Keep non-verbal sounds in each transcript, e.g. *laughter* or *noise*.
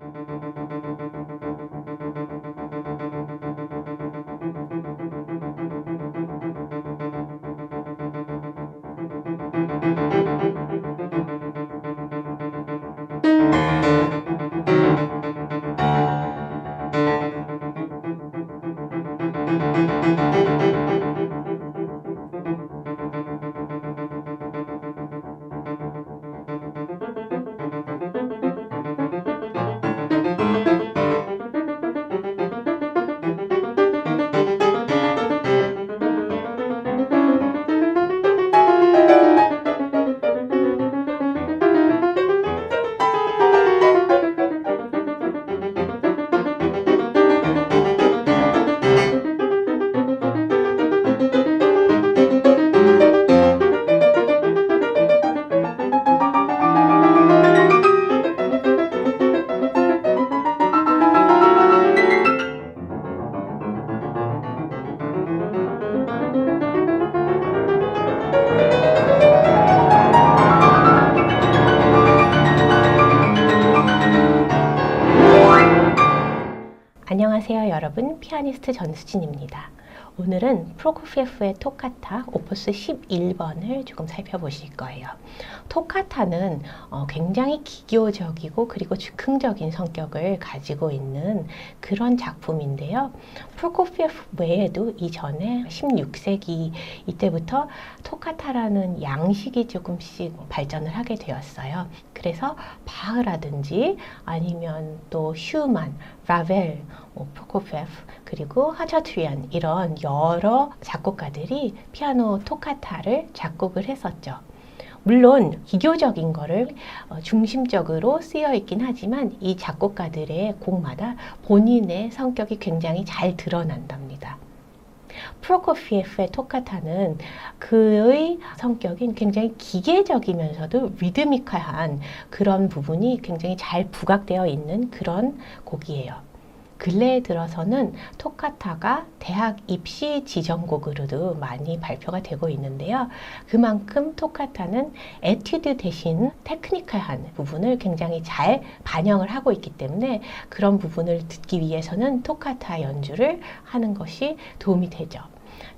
안녕 피아니스트 전수진입니다. 오늘은 프로코피에프의 토카타 오퍼스 11번을 조금 살펴보실 거예요. 토카타는 어, 굉장히 기교적이고 그리고 즉흥적인 성격을 가지고 있는 그런 작품인데요. 프로코피에프 외에도 이전에 16세기 이때부터 토카타라는 양식이 조금씩 발전을 하게 되었어요. 그래서 바흐라든지 아니면 또 슈만, 라벨, 뭐 프로코피에프 그리고 하차트리안 이런 여러 작곡가들이 피아노 토카타를 작곡을 했었죠. 물론 기교적인 거를 어, 중심적으로 쓰여 있긴 하지만 이 작곡가들의 곡마다 본인의 성격이 굉장히 잘 드러난답니다. 프로코피에프의 토카타는 그의 성격인 굉장히 기계적이면서도 리드미컬한 그런 부분이 굉장히 잘 부각되어 있는 그런 곡이에요. 근래에 들어서는 토카타가 대학 입시 지정곡으로도 많이 발표가 되고 있는데요. 그만큼 토카타는 에튜드 대신 테크니컬한 부분을 굉장히 잘 반영을 하고 있기 때문에 그런 부분을 듣기 위해서는 토카타 연주를 하는 것이 도움이 되죠.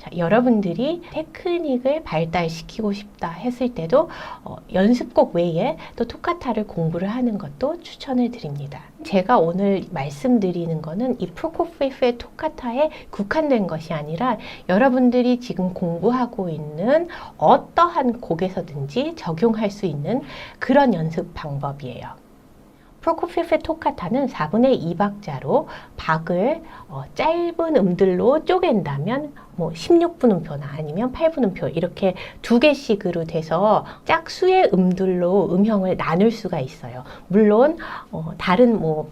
자, 여러분들이 테크닉을 발달시키고 싶다 했을 때도 어, 연습곡 외에 또 토카타를 공부를 하는 것도 추천을 드립니다. 제가 오늘 말씀드리는 거는 이 프로코피에프의 토카타에 국한된 것이 아니라 여러분들이 지금 공부하고 있는 어떠한 곡에서든지 적용할 수 있는 그런 연습 방법이에요. 프로코피에프의 토카타는 4분의 2박자로 박을 어, 짧은 음들로 쪼갠다면 뭐 16분음표나 아니면 8분음표 이렇게 두 개씩으로 돼서 짝수의 음들로 음형을 나눌 수가 있어요. 물론 어, 다른 뭐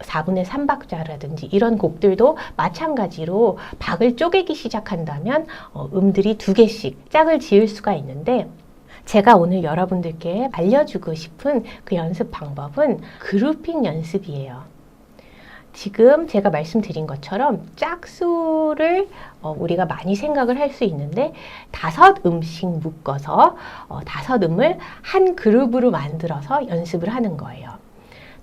4분의 3박자라든지 이런 곡들도 마찬가지로 박을 쪼개기 시작한다면 어, 음들이 두 개씩 짝을 지을 수가 있는데 제가 오늘 여러분들께 알려주고 싶은 그 연습 방법은 그룹핑 연습이에요. 지금 제가 말씀드린 것처럼 짝수를 어, 우리가 많이 생각을 할 수 있는데 다섯 음씩 묶어서 어, 다섯 음을 한 그룹으로 만들어서 연습을 하는 거예요.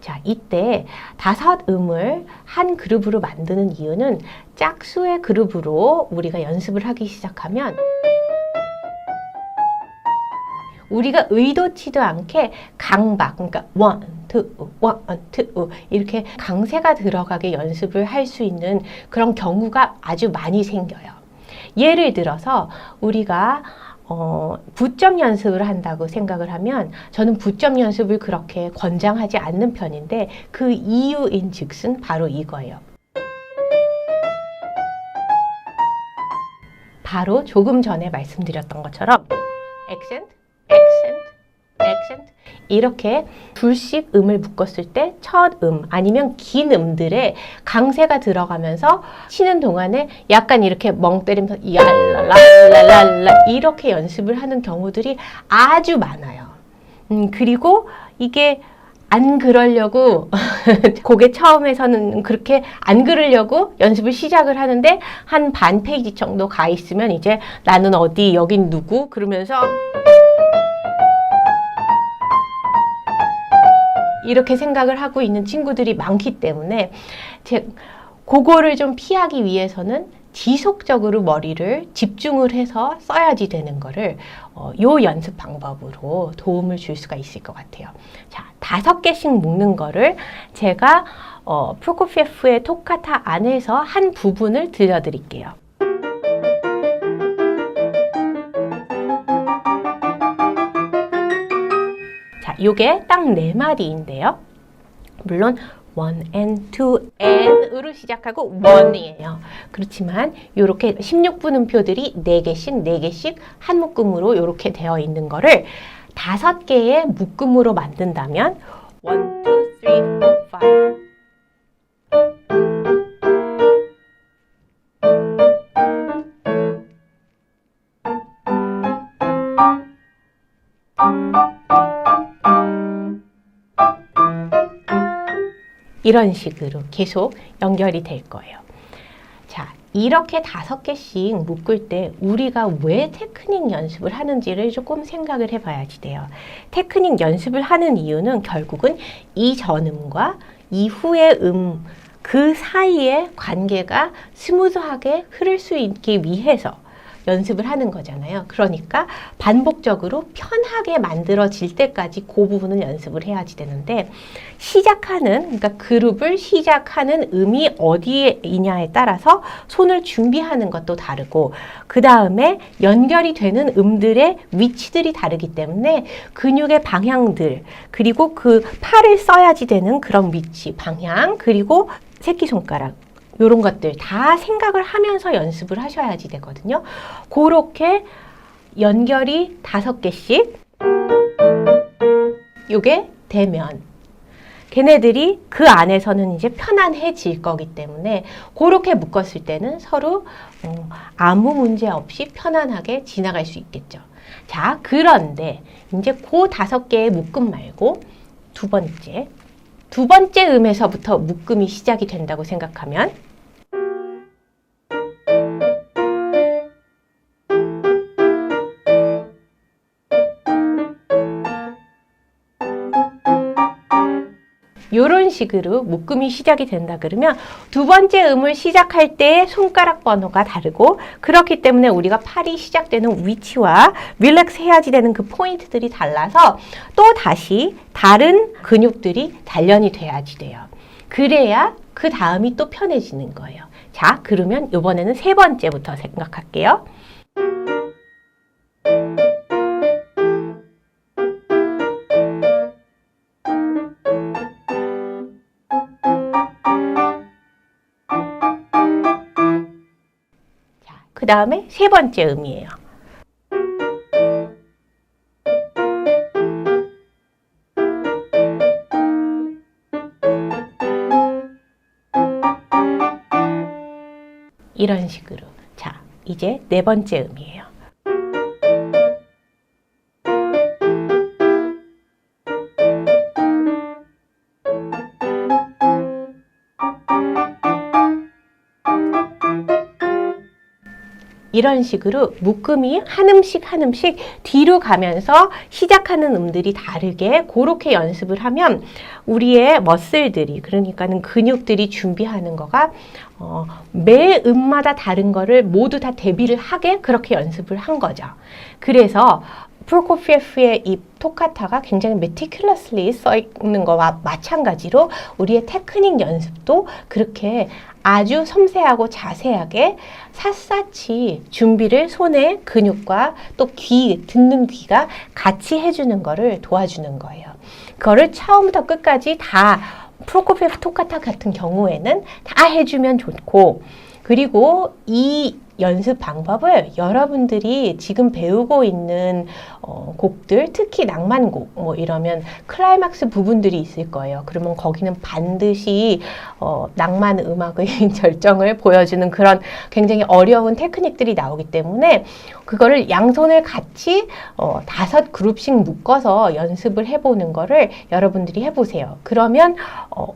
자, 이때 다섯 음을 한 그룹으로 만드는 이유는 짝수의 그룹으로 우리가 연습을 하기 시작하면 우리가 의도치도 않게 강박, 그러니까 원, 투, 원, 투 이렇게 강세가 들어가게 연습을 할 수 있는 그런 경우가 아주 많이 생겨요. 예를 들어서 우리가 어, 부점 연습을 한다고 생각을 하면 저는 부점 연습을 그렇게 권장하지 않는 편인데 그 이유인 즉슨 바로 이거예요. 바로 조금 전에 말씀드렸던 것처럼 액센트, 이렇게 둘씩 음을 묶었을 때 첫 음 아니면 긴 음들에 강세가 들어가면서 치는 동안에 약간 이렇게 멍 때리면서 얄랄랄랄랄라 이렇게 연습을 하는 경우들이 아주 많아요. 음, 그리고 이게 안 그러려고 *laughs* 곡의 처음에서는 그렇게 안 그러려고 연습을 시작을 하는데 한 반 페이지 정도 가 있으면 이제 나는 어디 여긴 누구 그러면서 이렇게 생각을 하고 있는 친구들이 많기 때문에 제 그거를 좀 피하기 위해서는 지속적으로 머리를 집중을 해서 써야지 되는 거를 어, 요 연습 방법으로 도움을 줄 수가 있을 것 같아요. 자, 다섯 개씩 묶는 거를 제가 어, 프로코피에프의 토카타 안에서 한 부분을 들려드릴게요. 요게 딱 네 마디인데요. 물론 one and two and으로 시작하고 one이에요. 그렇지만 이렇게 16분음표들이 4개씩 4개씩 한 묶음으로 이렇게 되어 있는 거를 다섯 개의 묶음으로 만든다면 one, two, three, four, five 이런 식으로 계속 연결이 될 거예요. 자, 이렇게 다섯 개씩 묶을 때 우리가 왜 테크닉 연습을 하는지를 조금 생각을 해봐야지 돼요. 테크닉 연습을 하는 이유는 결국은 이 전음과 이후의 음, 그 사이의 관계가 스무스하게 흐를 수 있기 위해서 연습을 하는 거잖아요. 그러니까 반복적으로 편하게 만들어질 때까지 그 부분을 연습을 해야지 되는데 시작하는 그러니까 그룹을 시작하는 음이 어디에 있냐에 따라서 손을 준비하는 것도 다르고 그 다음에 연결이 되는 음들의 위치들이 다르기 때문에 근육의 방향들 그리고 그 팔을 써야지 되는 그런 위치 방향 그리고 새끼손가락 이런 것들 다 생각을 하면서 연습을 하셔야지 되거든요. 그렇게 연결이 다섯 개씩 요게 되면 걔네들이 그 안에서는 이제 편안해질 거기 때문에 그렇게 묶었을 때는 서로 어, 아무 문제 없이 편안하게 지나갈 수 있겠죠. 자, 그런데 이제 그 다섯 개의 묶음 말고 두 번째, 두 번째 음에서부터 묶음이 시작이 된다고 생각하면 이런 식으로 묶음이 시작이 된다 그러면 두 번째 음을 시작할 때 손가락 번호가 다르고 그렇기 때문에 우리가 팔이 시작되는 위치와 릴렉스 해야지 되는 그 포인트들이 달라서 또 다시 다른 근육들이 단련이 돼야지 돼요. 그래야 그 다음이 또 편해지는 거예요. 자, 그러면 이번에는 세 번째부터 생각할게요. 다음에 세 번째 음이에요. 이런 식으로. 자, 이제 네 번째 음이에요. 이런 식으로 묶음이 한 음씩 한 음씩 뒤로 가면서 시작하는 음들이 다르게 그렇게 연습을 하면 우리의 머슬들이 그러니까는 근육들이 준비하는 거가 어, 매 음마다 다른 거를 모두 다 대비를 하게 그렇게 연습을 한 거죠. 그래서 프로코피에프의 이 토카타가 굉장히 meticulously 써 있는 거와 마찬가지로 우리의 테크닉 연습도 그렇게 아주 섬세하고 자세하게 샅샅이 준비를 손의 근육과 또 귀, 듣는 귀가 같이 해주는 거를 도와주는 거예요. 그거를 처음부터 끝까지 다 프로코피에프 토카타 같은 경우에는 다 해주면 좋고 그리고 이 연습 방법을 여러분들이 지금 배우고 있는 어, 곡들, 특히 낭만곡, 뭐 이러면 클라이막스 부분들이 있을 거예요. 그러면 거기는 반드시 어, 낭만 음악의 *laughs* 절정을 보여주는 그런 굉장히 어려운 테크닉들이 나오기 때문에 그거를 양손을 같이 어, 다섯 그룹씩 묶어서 연습을 해보는 거를 여러분들이 해보세요. 그러면 어,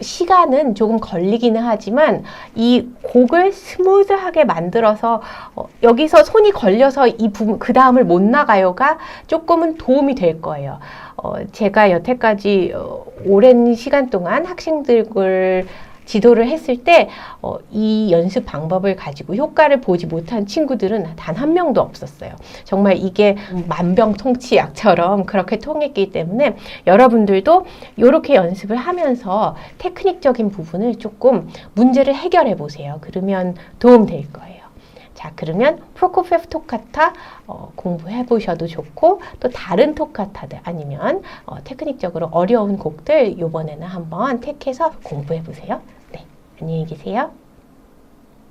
시간은 조금 걸리기는 하지만 이 곡을 스무드하게 만들어서 어, 여기서 손이 걸려서 이 부분 그 다음을 못 나가요가 조금은 도움이 될 거예요. 어, 제가 여태까지 어, 오랜 시간 동안 학생들을 지도를 했을 때, 어, 이 연습 방법을 가지고 효과를 보지 못한 친구들은 단 한 명도 없었어요. 정말 이게 만병통치약처럼 그렇게 통했기 때문에 여러분들도 이렇게 연습을 하면서 테크닉적인 부분을 조금 문제를 해결해 보세요. 그러면 도움 될 거예요. 자, 그러면 프로코페프 토카타 어, 공부해 보셔도 좋고 또 다른 토카타들 아니면 어, 테크닉적으로 어려운 곡들 이번에는 한번 택해서 공부해 보세요. 네, 안녕히 계세요.